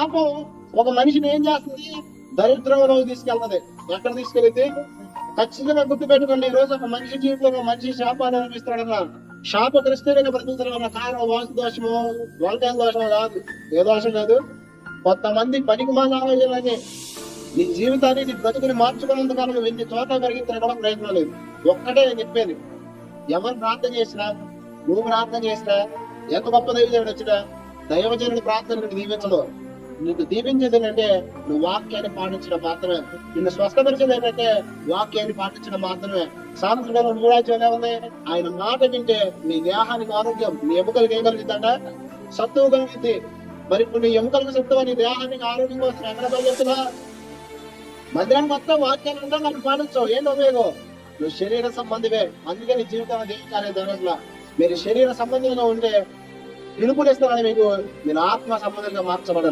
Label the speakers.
Speaker 1: పాపం ఒక మనిషిని ఏం చేస్తుంది? దరిద్రంలోకి తీసుకెళ్ళదు ఎక్కడ తీసుకెళ్తే ఖచ్చితంగా గుర్తుపెట్టుకోండి ఈ రోజు ఒక మనిషి జీవితంలో ఒక మనిషి శాపాన్ని షాప క్రిస్తేనే బ్రతుకుతున్న కారణం వాసు దోషము వంకాయ దోషం కాదు. ఏ దోషం కాదు? కొంతమంది పనికి మాన ఆలోచనలని నీ జీవితాన్ని నీ బతుకుని మార్చుకున్నందుకు నువ్వు ఎన్ని చోట పెరిగితే ప్రయత్నం లేదు. ఒక్కటే చెప్పేది. ఎవరు ప్రార్థన చేసినా నువ్వు ప్రార్థన చేసినా ఎంత గొప్ప దైవజనుడు వచ్చినా దైవజనుడి ప్రార్థన నీకు నీకు దీవించేది ఏంటంటే నువ్వు వాక్యాన్ని పాటించడం మాత్రమే. నిన్ను స్వస్థపరిచేది ఏంటంటే వాక్యాన్ని పాటించడం మాత్రమే. సాంస్కృతిక మూడాచోనే ఉంది ఆయన మాట వింటే నీ దేహానికి ఆరోగ్యం నీ ఎముకలకు ఏం కలుగుతుందంట సత్తువు కలిగింది మరి ఇప్పుడు నీ ఎముకలకు సత్తువ నీ దేహానికి ఆరోగ్యం కోసం ఎక్కడ కలుగుతున్నా మందిరానికి మొత్తం వాక్యాన్ని ఉంటా నాకు పాటించవు ఏంటి ఉపయోగం? నువ్వు శరీర సంబంధివే. అందుకే నీ జీవితంలో దేనికాలే జరగట్లా మీరు శరీర సంబంధంగా ఉంటే పిలుపునిస్తానని మీకు మీరు ఆత్మ సంబంధంగా మార్చబడరు.